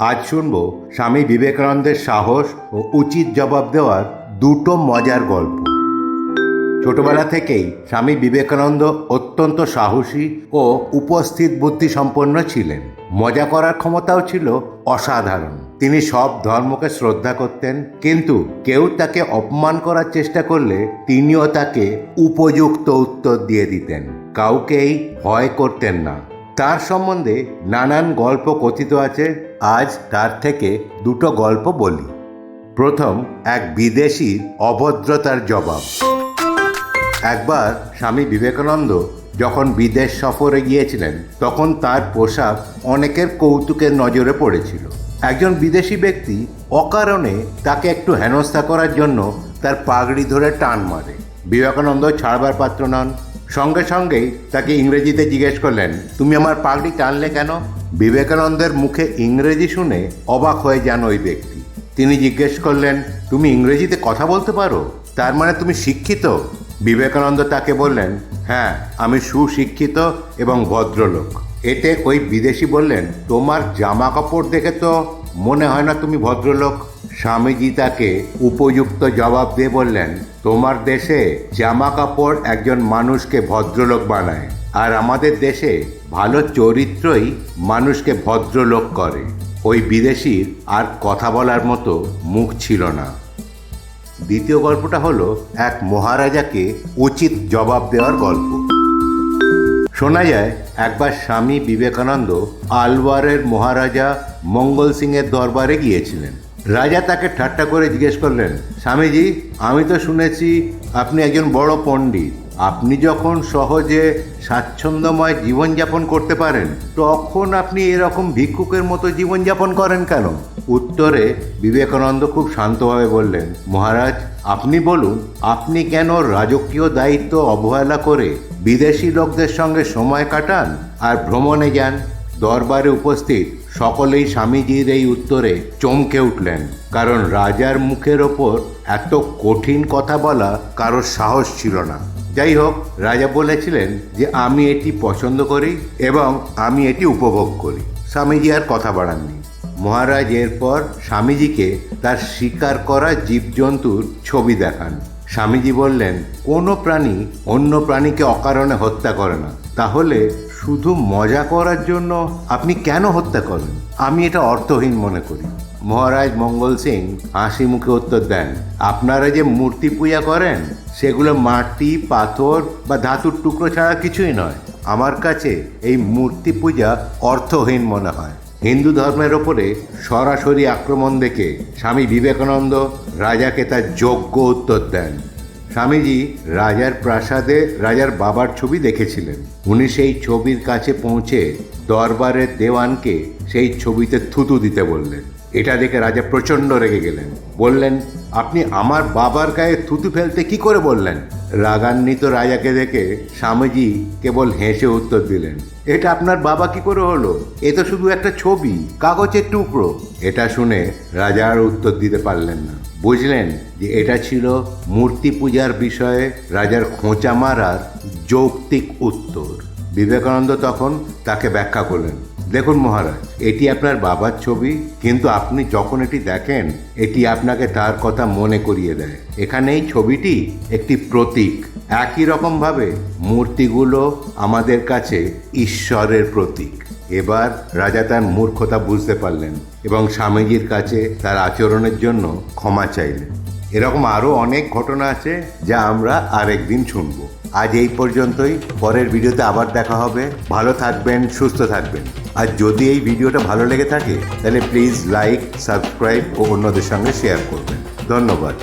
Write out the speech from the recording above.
আজ শুনব স্বামী বিবেকানন্দের সাহস ও উচিত জবাব দেওয়ার দুটো মজার গল্প। ছোটবেলা থেকেই স্বামী বিবেকানন্দ অত্যন্ত সাহসী ও উপস্থিত বুদ্ধি সম্পন্ন ছিলেন। মজা করার ক্ষমতাও ছিল অসাধারণ। তিনি সব ধর্মকে শ্রদ্ধা করতেন, কিন্তু কেউ তাকে অপমান করার চেষ্টা করলে তিনিও তাকে উপযুক্ত উত্তর দিয়ে দিতেন। কাউকেই ভয় করতেন না। তার সম্বন্ধে নানান গল্প কথিত আছে, আজ তার থেকে দুটো গল্প বলি। প্রথম, এক বিদেশি অভদ্রতার জবাব। একবার স্বামী বিবেকানন্দ যখন বিদেশ সফরে গিয়েছিলেন, তখন তার পোশাক অনেকের কৌতুকের নজরে পড়েছিল। একজন বিদেশি ব্যক্তি অকারণে তাকে একটু হেনস্থা করার জন্য তার পাগড়ি ধরে টান মারে। বিবেকানন্দ ছাড়বার পাত্র নন। সঙ্গে সঙ্গেই তাকে ইংরেজিতে জিজ্ঞেস করলেন, তুমি আমার পাগড়ি টানলে কেন? বিবেকানন্দের মুখে ইংরেজি শুনে অবাক হয়ে যান ওই ব্যক্তি। তিনি জিজ্ঞেস করলেন, তুমি ইংরেজিতে কথা বলতে পারো? তার মানে তুমি শিক্ষিত? বিবেকানন্দ তাকে বললেন হ্যাঁ আমি সুশিক্ষিত এবং ভদ্রলোক। এতে ওই বিদেশি বললেন, তোমার জামা কাপড় দেখে তো মনে হয় না তুমি ভদ্রলোক। স্বামীজি তাকে উপযুক্ত জবাব দিয়ে বললেন, তোমার দেশে জামা কাপড় একজন মানুষকে ভদ্রলোক বানায়, আর আমাদের দেশে ভালো চরিত্রই মানুষকে ভদ্রলোক করে। ওই বিদেশির আর কথা বলার মতো মুখ ছিল না। দ্বিতীয় গল্পটা হলো এক মহারাজাকে উচিত জবাব দেওয়ার গল্প। শোনা যায়, একবার স্বামী বিবেকানন্দ আলওয়ারের মহারাজা মঙ্গল সিংয়ের দরবারে গিয়েছিলেন। রাজা তাকে ঠাট্টা করে জিজ্ঞেস করলেন, স্বামীজি, আমি তো শুনেছি আপনি একজন বড় পণ্ডিত। আপনি যখন সহজে স্বাচ্ছন্দ্যময় জীবনযাপন করতে পারেন, তখন আপনি এরকম ভিক্ষুকের মতো জীবনযাপন করেন কেন? উত্তরে বিবেকানন্দ খুব শান্তভাবে বললেন, মহারাজ, আপনি বলুন, আপনি কেন রাজকীয় দায়িত্ব অবহেলা করে বিদেশি লোকদের সঙ্গে সময় কাটান আর ভ্রমণে যান? দরবারে উপস্থিত সকলেই স্বামীজির এই উত্তরে চমকে উঠলেন, কারণ রাজার মুখের ওপর এত কঠিন কথা বলা কারোর সাহস ছিল না। যাই হোক, রাজা বলেছিলেন যে, আমি এটি পছন্দ করি এবং আমি এটি উপভোগ করি। স্বামীজি আর কথা বাড়াননি। মহারাজ এরপর স্বামীজিকে তার শিকার করা জীবজন্তুর ছবি দেখান। স্বামীজি বললেন, কোনো প্রাণী অন্য প্রাণীকে অকারণে হত্যা করে না। তাহলে শুধু মজা করার জন্য আপনি কেন হত্যা করেন? আমি এটা অর্থহীন মনে করি। মহারাজ মঙ্গল সিং হাসি মুখে উত্তর দেন, আপনারা যে মূর্তি পূজা করেন, সেগুলো মাটি, পাথর বা ধাতুর টুকরো ছাড়া কিছুই নয়। আমার কাছে এই মূর্তি পূজা অর্থহীন মনে হয়। হিন্দু ধর্মের ওপরে সরাসরি আক্রমণ দেখে স্বামী বিবেকানন্দ রাজাকে তার যোগ্য উত্তর দেন। স্বামীজি রাজার প্রাসাদে রাজার বাবার ছবি দেখেছিলেন। উনি সেই ছবির কাছে পৌঁছে দরবারের দেওয়ানকে সেই ছবিতে থুতু দিতে বললেন। এটা দেখে রাজা প্রচণ্ড রেগে গেলেন। বললেন, আপনি আমার বাবার গায়ে থুতু ফেলতে কি করে বললেন? রাগান্বিত রাজাকে দেখে স্বামীজি কেবল হেসে উত্তর দিলেন, এটা আপনার বাবা কি করে হলো? এ তো শুধু একটা ছবি, কাগজের টুকরো। এটা শুনে রাজা আর উত্তর দিতে পারলেন না। বুঝলেন যে এটা ছিল মূর্তি পূজার বিষয়ে রাজার খোঁচা মারার যৌক্তিক উত্তর। বিবেকানন্দ তখন তাকে ব্যাখ্যা করলেন দেখুন মহারাজ, এটি আপনার বাবার ছবি, কিন্তু আপনি যখন এটি দেখেন, এটি আপনাকে তার কথা মনে করিয়ে দেয়। এখানে এই ছবিটি একটি প্রতীক। একই রকমভাবে মূর্তিগুলো আমাদের কাছে ঈশ্বরের প্রতীক। এবার রাজা তার মূর্খতা বুঝতে পারলেন এবং স্বামীজির কাছে তার আচরণের জন্য ক্ষমা চাইলেন। এরকম আরও অনেক ঘটনা আছে যা আমরা আরেকদিন শুনব। আজ এই পর্যন্তই। পরের ভিডিওতে আবার দেখা হবে। ভালো থাকবেন, সুস্থ থাকবেন। আর যদি এই ভিডিওটা ভালো লেগে থাকে, তাহলে প্লিজ লাইক সাবস্ক্রাইব ও অন্যদের সঙ্গে শেয়ার করবেন। ধন্যবাদ।